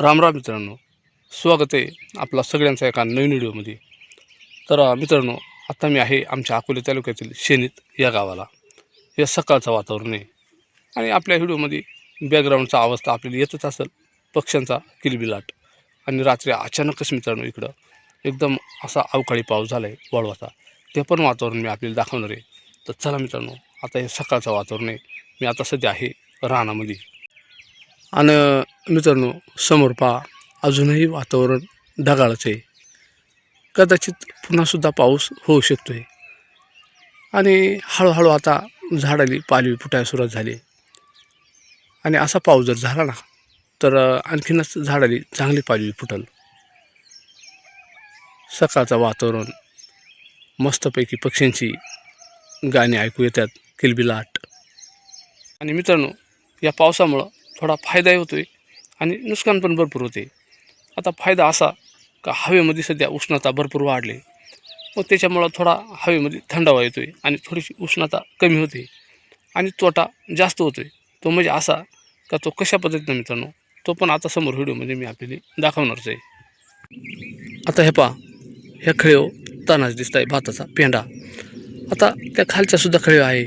राम राम मित्रांनो स्वागत आहे आपला सगळ्यांचा एका नवीन व्हिडिओमध्ये. तर मित्रांनो आत्ता मी आहे आमच्या अकोले तालुक्यातील शेनीत या गावाला. या सकाळचं वातावरण आहे. आणि आपल्या व्हिडिओमध्ये बॅकग्राऊंडचा आवाज तर आपल्याला येतच असेल पक्ष्यांचा किलबिलाट. आणि रात्री अचानकच मित्रांनो इकडं एकदम असा अवकाळी पाऊस झाला आहे वळवाचा. ते पण वातावरण मी आपल्याला दाखवणार आहे. तर चला मित्रांनो आता हे सकाळचं वातावरण आहे. मी आता सध्या आहे रानामध्ये. आणि मित्रांनो समोर पहा अजूनही वातावरण ढगाळच आहे. कदाचित पुन्हासुद्धा पाऊस होऊ शकतो आहे आणि हळूहळू आता झाडाली पालवी फुटायला सुरुवात झाली आणि असा पाऊस जर झाला ना तर आणखीनच झाडाली चांगली पालवी फुटल. सकाळचं वातावरण मस्तपैकी पक्ष्यांची गाणी ऐकू येतात किलबिलाट. आणि मित्रांनो या पावसामुळं थोडा फायदाही होतो आहे आणि नुकसान पण भरपूर होते. आता फायदा असा का हवेमध्ये सध्या उष्णता भरपूर वाढली. मग त्याच्यामुळं थोडा हवेमध्ये थंडावा येतो आहे आणि थोडीशी उष्णता कमी होते. आणि तोटा जास्त होतो आहे तो म्हणजे असा का तो कशा पद्धतीनं मित्रांनो? तो पण आता समोर व्हिडिओमध्ये मी आपल्याला दाखवणारच आहे. आता हे पहा. ह्या खळीव तानाच दिसत आहे भाताचा पेंडा आता त्या खालच्यासुद्धा खळीव आहे.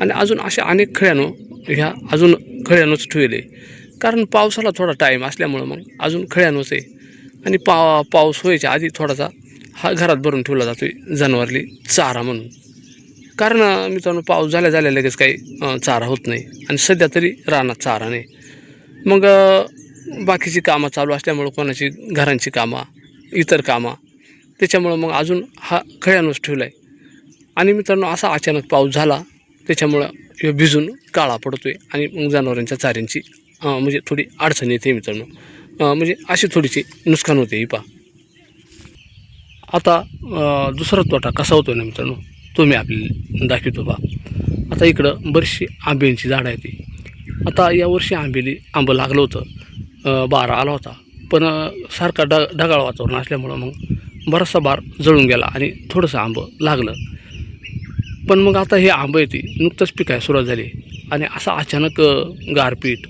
आणि अजून अशा अनेक खळ्यानं ह्या अजून खळ्यानंच ठेवले कारण पावसाला थोडा टाईम असल्यामुळं मग अजून खळ्यानोच आहे. आणि पा पाऊस व्हायच्या आधी थोडासा हा घरात भरून ठेवला जातो आहे जनावरली चारा म्हणून. कारण मित्रांनो पाऊस झाल्या झाल्या लगेच काही चारा होत नाही. आणि सध्या तरी रानात चारा नाही. मग बाकीची कामं चालू असल्यामुळं कोणाची घरांची कामं इतर कामं त्याच्यामुळं मग अजून हा खळ्यानोच ठेवला आहे आणि मित्रांनो असा अचानक पाऊस झाला त्याच्यामुळं ह्यो भिजून काळा पडतो आहे आणि मग जनावरांच्या चाऱ्यांची म्हणजे थोडी अडचण येते मित्रांनो. म्हणजे अशी थोडीशी नुकसान होते ही पा आता दुसरा तोटा कसा होतो ना मित्रांनो? तो मी आपल्याला दाखवतो पा आता इकडं बरीचशी आंब्यांची झाडं आहेत. ती आता यावर्षी आंबेली आंबं लागलं होतं. बारा आला होता. पण सारखा ढ ढगाळ वातावरण असल्यामुळं मग बराचसा बार जळून गेला आणि थोडंसं आंबं लागलं. पण मग आता हे आंबं येते नुकतंच पिकायला सुरुवात झाली. आणि असं अचानक गारपीट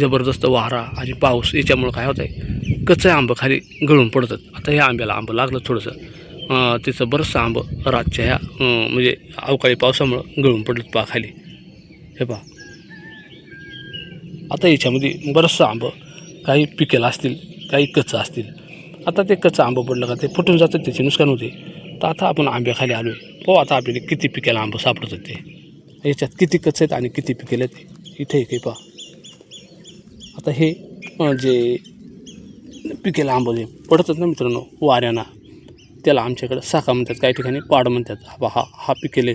जबरदस्त वारा आणि पाऊस याच्यामुळं काय होतं आहे कच्चं आंबं खाली गळून पडतात. आता ह्या आंब्याला आंबं लागलं थोडंसं. तिचं बरंचसं आंबं रातच्या ह्या म्हणजे अवकाळी पावसामुळं गळून पडलं पा खाली. हे पहा. आता याच्यामध्ये बरंचसं आंबं काही पिकेलं असतील काही कच्चं असतील. आता ते कच्चं आंबं पडलं का ते फुटून जातं त्याचे नुकसान होते. तर आता आपण आंब्याखाली आलो आहे हो आता आपल्याला किती पिकेला आंबं सापडतात ते? याच्यात किती कच्चे आहेत आणि किती पिकेले ते इथे काही पहा. आता हे जे पिकेला आंबं जे पडतात ना मित्रांनो वाऱ्यांना त्याला आमच्याकडं साखा म्हणतात. काही ठिकाणी पाड म्हणतात. हा पहा, हा हा पिकेले.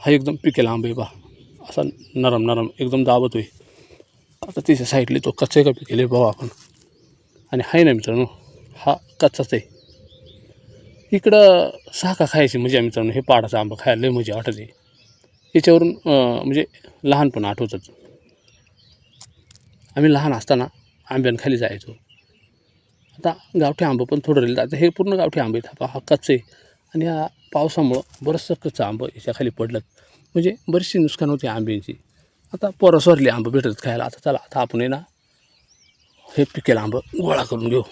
हा एकदम पिकेला आंबा आहे पहा असा नरम नरम एकदम दाबत होई आता तिच्या साईडले तो कच्चे का पिकेले पाहू आपण. आणि आहे ना मित्रांनो हा कच्चाच आहे. इकडं साखा खायची मजा मित्रांनो. हे पाडाचा आंबा खायला लय मजा वाटते. याच्यावरून म्हणजे लहानपण आठवतात आम्ही लहान असताना आंब्यांखाली जायचो. आता गावठी आंबं पण थोडं राहिलं आता हे पूर्ण गावठी आंबे आहेत. हा कच्चे आणि या पावसामुळं बरंचसं कच्चं आंबं याच्याखाली पडलं म्हणजे बरीचशी नुकसान होते आंब्यांची. आता पोरं सरली आंबं भेटत खायला. आता चला आता आपण ना हे पिकेल आंबं गोळा करून घेऊ.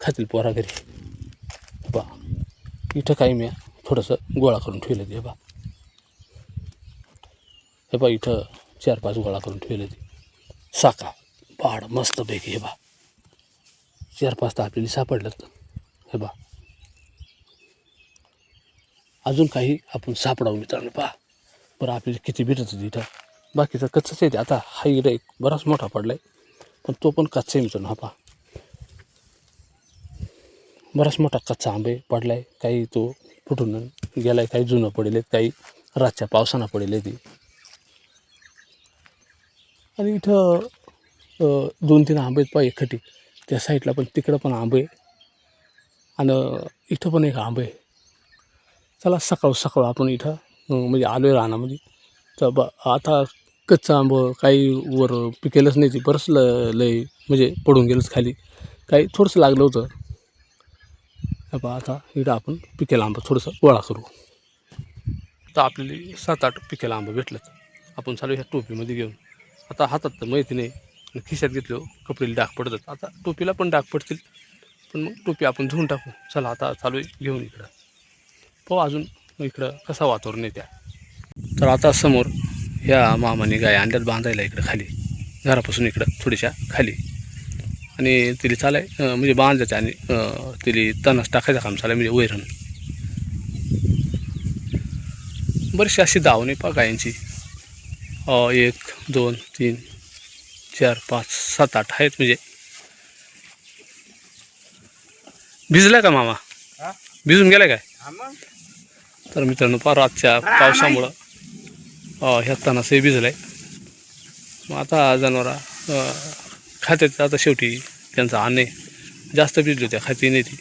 खातील पोरा घरी. बा इथं काही मी थोडंसं गोळा करून ठेवलं ते बा. हे बा इथं चार पाच गोळा करून ठेवले ते साका पहाड मस्तपैकी हे बा चार पाच तर आपल्याला सापडलं हे बा अजून काही आपण सापडावं मित्रांनो पहा. बरं आपल्याला किती भेटत होती इथं. बाकीचं कच्चाच येते आता हा इकडे एक बराच मोठा पडला आहे पण तो पण कच्चा आहे मित्रांनो हा पहा. बराच मोठा कच्चा आंबे पडला आहे काही तो फुटून गेला आहे काही जुनं पडेल आहेत काही रातच्या पावसानं पडेल ती. आणि इथं दोन तीन आंबे आहेत पहा एकखटी त्या साईडला पण तिकडं पण आंबे. आहे. आणि इथं पण एक आंबे. आहे. चला सकाळ सकाळ आपण इथं म्हणजे आलो आहे रानामध्ये. तर ब आता कच्चा आंबं काही वर पिकेलंच नाही ती बरंच ल लय म्हणजे पडून गेलंच खाली. काही थोडंसं लागलं होतं. बा आता इथं आपण पिकेला आंबा थोडंसं गोळा करू. तर आपल्याला सात आठ पिकेला आंबा भेटलं आपण चालू ह्या टोपीमध्ये घेऊन. आता हातात तर माहिती नाही. खिशात घेतलो कपडेला डाग पडतात आता टोपीला पण डाग पडतील. पण मग टोपी आपण धुवून टाकू. चला आता चालू आहे घेऊन इकडं. पाहू अजून इकडं कसा वातावरण आहे त्या. तर आता समोर ह्या मामाने गाय अंड्यात बांधायला इकडं खाली. घरापासून इकडं थोड्याशा खाली. आणि तिला चालाय म्हणजे बांधायचं आणि तिला तणस टाकायचं काम चालाय म्हणजे वैरण. बरीचशी अशी धावणे आहे पा गायांची एक दोन तीन चार पाच सात आठ आहेत म्हणजे. भिजला का मामा? हा? भिजून गेलाय काय? तर मित्रांनो फार आजच्या पावसामुळं. ह्या तणासही भिजलाय. मग आता जनावरा खात्यात आता शेवटी त्यांचा अन्न जास्त भिजलो त्या खाती नाही ती.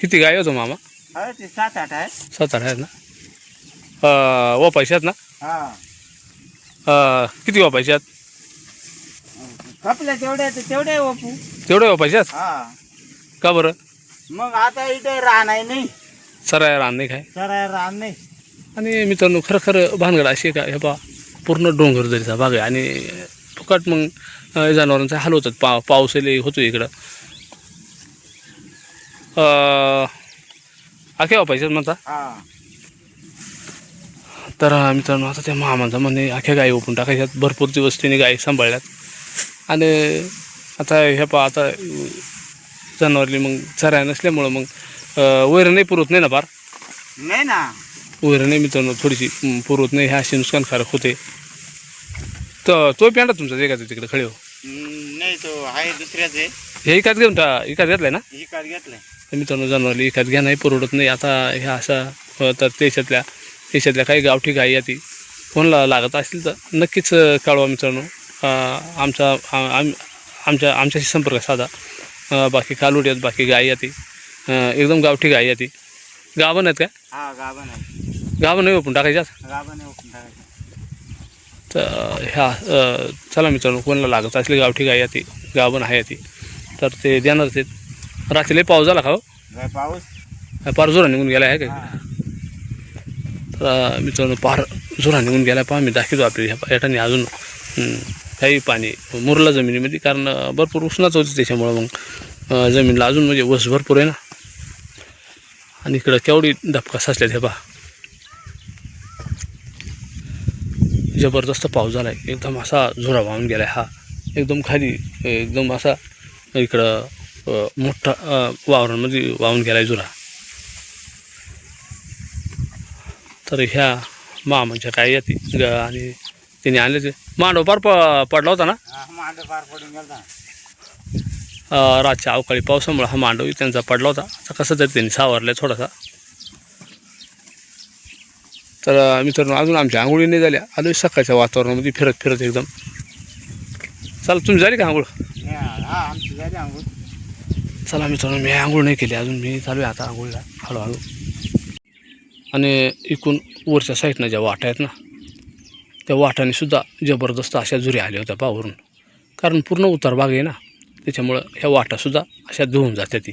किती गाय होतो मामा? सात आठ आहे सात आठ आहेत ना? अं, वापायचे आहेत ना? हा. किती वापायचे आहेत कपल्या तेवढे तेवढे ओपू तेवढे वापायचे हा. का बरं? मग आता इथे राहणार नाही. सराय रान नाही काय? सराय राहणार नाही. आणि मित्रांनो खरं खरं भानगड अशी आहे का? हे पा पूर्ण डोंगर दरीचा भाग आहे आणि फुकट मग अं, जनावरांचा हाल होतात. पा पाऊसही होतो इकडं. आख्या वापायच्यात म्हणता? हा. तर मित्रांनो आता त्या मामांचा म्हणे अख्या गायी ओपून टाकायच्यात. भरपूर दिवस त्यांनी गायी सांभाळल्यात. आणि आता ह्या पा आता जनावरली मग चराय नसल्यामुळं मग अं, वैरण नाही पुरवत नाही ना फार? नाही ना. वैरण नाही मित्रांनो थोडीशी पुरवत नाही. ह्या अशी नुकसानकारक होते. तर तो पेंडा तुमचा का तिकडे खळे हो नाही तो आहे दुसऱ्याच आहे. हे एकाच घेऊन टा एकाच घेतलाय ना? कार घेतलाय. तर मित्रांनो जनावरली एकाच घ्या नाही परवडत नाही. आता ह्या अशा तर त्याच्यातल्या त्याच्यातल्या काही गावठी गायी या ती कोणाला लागत असतील तर नक्कीच कळवा मित्रांनो. आमचा आम आमच्या आमच्याशी संपर्क साधा. बाकी कालवड आहेत बाकी गायी ती. एकदम गावठी गायी ती. गाभण आहेत का हा गाभण नाही ओपून टाकायचं तर ह्या चला मित्रांनो कोणाला लागत असली गावठी गाय आहे ती गाभण आहे ती तर ते देणारच आहेत. रात्री पाऊस झाला का हो? पाऊस? पार जोरा निघून गेला आहे का तर मित्रांनो पार जोरा निघून गेला पहा मी दाखवतो आपली ह्या याठाने अजून. काही पाणी मुरलं जमिनीमध्ये कारण भरपूर उष्णच होती त्याच्यामुळं मग जमीनला जमिनीला अजून म्हणजे वस भरपूर आहे ना. आणि इकडं केवढी धपका साचल्यात हे पहा. जबरदस्त पाऊस झाला आहे एकदम असा झुरा वाहून गेला आहे हा. एकदम खाली एकदम असा इकडं मोठा वावरांमध्ये वाहून गेला आहे झुरा. तर ह्या मामांच्या काय येते आणि तिने आणले ते? मांडव पार प पडला होता ना? हा मांड पार पडून गेला रातच्या अवकाळी पावसामुळे हा मांडव त्यांचा पडला होता. आता कसं तरी त्यांनी सावरला थोडासा. तर मित्रांनो अजून आमच्या आंघोळी नाही झाल्या. आलो सकाळच्या वातावरणामध्ये फिरत फिरत एकदम. चला तुम्ही झाली का आंघोळ. चला मित्रांनो मी आंघोळ नाही केली. अजून मी चालू आहे आता आंघोळीला हळूहळू. आणि इकून वरच्या साईडनं ज्या वाटा आहेत ना त्या वाटाने सुद्धा जबरदस्त अशा झुऱ्या आल्या होत्या पावरून. कारण पूर्ण उतारभाग आहे ना त्याच्यामुळं ह्या वाटासुद्धा अशा धुवून जात्या ती.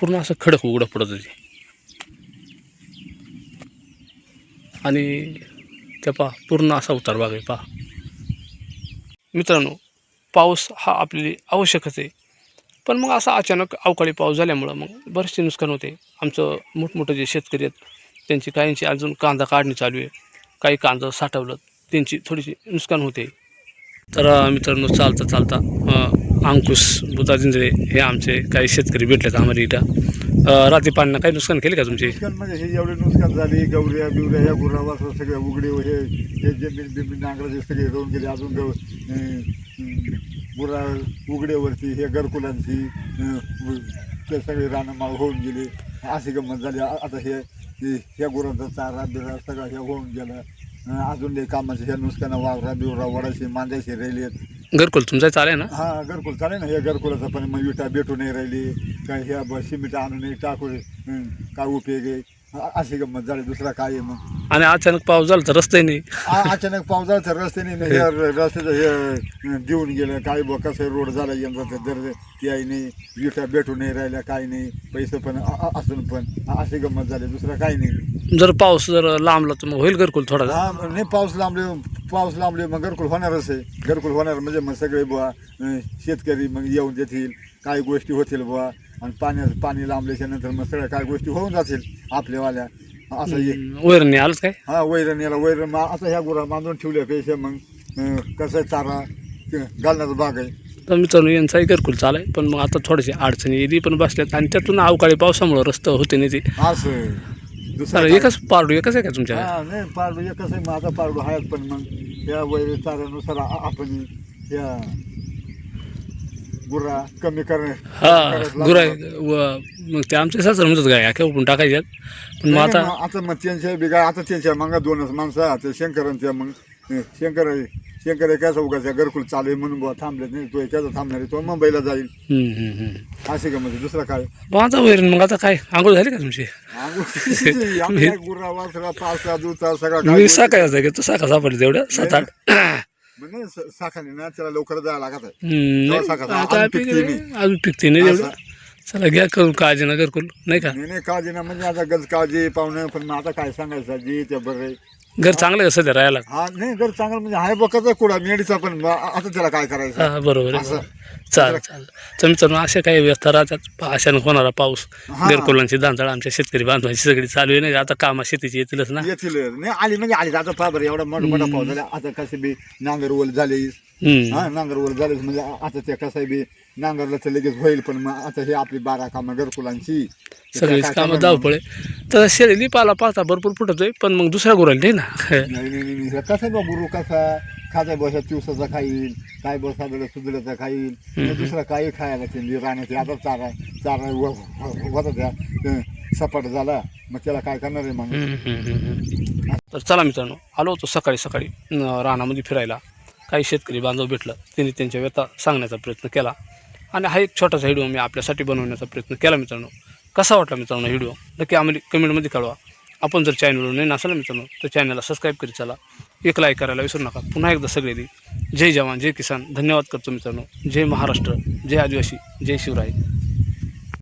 पूर्ण असं खडक उघडं पडत होती. आणि त्या पहा पूर्ण असा उतारभाग आहे पहा. मित्रांनो पाऊस हा आपली आवश्यकच आहे. पण मग असा अचानक अवकाळी पाऊस झाल्यामुळं मग बरेचसे नुकसान होते. आमचं मोठमोठं जे शेतकरी आहेत त्यांची काहींची अजून कांदा काढणी चालू आहे. काही कांदा साठवलं. त्यांची थोडीशी नुकसान होते. तर मित्रांनो चालता चालता अंकुश बुता जिंजरे हे आमचे काही शेतकरी भेटलेत आम्हाला इथं. रात्री पाण्यानं काही नुकसान केले का तुमचे? नुकसान म्हणजे हे एवढे नुकसान झाली गवऱ्या बिवऱ्या या गुरावा सगळे उघडे हे हे जमीन बिमीन नांगराचे सगळे रोवून गेले अजून गव गुरा उघड्यावरती हे घरकुलांची ते सगळे रानमाळ होऊन गेले. अशी गंमत झाली. आता हे ह्या गुरांचा चारा बिरा सगळा हे होऊन गेला. अजून हे कामाचे ह्या नुकसान वावरा बिवरा वडाचे मांजाचे राहिलेत घरकुल तुमचा चालेल ना? हा घरकुल चालेल ना. हे घरकुलाचं पण मग विटा भेटू नाही राहिली. काय ह्या सिमेंट आणून टाकू हं, काय उपयोग आहे? अ- अशी गंमत झाली दुसरा काय आहे मग? आणि अचानक पाऊस झाला तर रस्ते नाही. आ- अचानक पावसाळ्याचं रस्त्याने नाही हे. र- रस्त्याचं हे देऊन गेलं काय बघ कसं रोड झाला यंदा तर दर आई नाही विटा भेटू नाही राहिल्या काय नाही पैसे पण अ- अ- असून पण अ- अशी गंमत झाली दुसरा काही नाही. जर पाऊस जर लांबला तर मग होईल घरकुल थोडा? हा नाही पाऊस लांबले पाऊस लांबले मग घरकुल होणारच आहे. घरकुल होणार म्हणजे मग सगळे बुवा अं, शेतकरी मग येऊन देतील काही गोष्टी होतील बुवा. आणि पाण्याचं पाणी लांबल्याच्या नंतर मग सगळ्या काही गोष्टी होऊन जातील आपल्यावाल्या. असं ये वैरण आलंच काय? हा वैरण याला वैरण मा आता ह्या गुरा बांधून ठेवल्यापेक्षा मग अं, कसं आहे चारा ते घालण्याचा भाग आहे. तर मित्रांनो यांचाही घरकुल चालाय पण मग आता थोडीशी अडचणी येली पण बसल्यात. आणि त्यातून अवकाळी पावसामुळं रस्ता होते नाही ते. असं. दुसरं काय- एकच पारडू एकच आहे का तुमच्या? हा नाही पारडू एकच आहे माझा पारडू आहे पण मग या वैर चाऱ्यानुसार आ- आपण या गुरा कमी कर हा गुराय व मग ते आमचे सासर म्हणतात गाय अख्या उठून टाकायच्यात पण मग आता आता मग त्यांच्या बिगा आता त्यांच्या मग दोनच माणसं आहे. ते शंकर आणि त्या मग शंकर शंकर एकाच उगाच घरकुल चालू आहे म्हणून बुवा थांबले नाही तो एकाचा थांबणार आहे तो मुंबईला जाईल. हम्म, हम्म, हम्म. असे का म्हणजे दुसरं काय? आता वैरण मग आता काय? आंघोळ झाली का तुमची? आंघोळ- गुरा वासरा पावसा दुचा सगळा मी काय साकाय होता की तू साखा सापडली तेवढ्या सात आठ. म्हणजे साखाने ना त्याला लवकर जायला लागत हम्म, नाही, आता अजून पिकते पिकते नाही, अजून पिकते नाही तेवढं चला घ्या करून काळजी ना घरकुल नाही का? नाही नाही काळजी ना म्हणजे आता गज काळजी पाहुणे पण मग आता काय सांगायचं जी ते बरं घर चांगलं आहे का सध्या राहायला? हा नाही घर चांगलं म्हणजे आहे बघाचा कुडा मेडीचा पण मग आता त्याला काय करायचं? हा बरोबर आहे असं. चाल चाल तर मित्रांनो अशा काही व्यवस्था राहतात. अशानं होणारा पाऊस हा. घरकुलांची दांदळ आमच्या शेतकरी बांधवांची सगळी चालू आहे नाही का? आता कामा शेतीची येतीलच ना? येतील नाही आली म्हणजे आली. आता पहा बरं एवढा मोठा मोठा पाऊस झाला. आता कसे बी नांगर ओल झाले. हम्म. हा नांगर ओल म्हणजे आता ते कसं बी नांगरला तर लगेच होईल पण मग आता हे आपली बारा कामं घरकुलांची. सगळीच कामं धावपळे तर शेळी पाला पाहता भरपूर फुटतोय पण मग दुसऱ्या गुराला नाही ना? नाही नाही नाही नाही. कसं आहे बा गुरु कसा? खाजा बसा चिवसाचा खाईल काय बसा दिलं सुदड्याचा खाईल. दुसरं काही खायला ते राहण्याचे आता चारा चारा होता त्या सपाट झाला मग त्याला काय करणार आहे मग. तर चला मित्रांनो आलो होतो सकाळी सकाळी रानामध्ये फिरायला. काही शेतकरी बांधव भेटलं त्यांनी त्यांच्या व्यथा सांगण्याचा प्रयत्न केला. आणि हा एक छोटासा व्हिडिओ मी आपल्यासाठी बनवण्याचा प्रयत्न केला मित्रांनो. कसा वाटला मित्रांनो व्हिडिओ? नक्की आम्हाला कमेंटमध्ये कळवा. आपण जर चॅनलवर नाही नसाल मित्रांनो तर चॅनलला सबस्क्राईब करीत चला. एक लाईक करायला विसरू नका. पुन्हा एकदा सगळे दे जय जवान जय किसान. धन्यवाद करतो मित्रांनो. जय महाराष्ट्र जय आदिवासी जय शिवराय.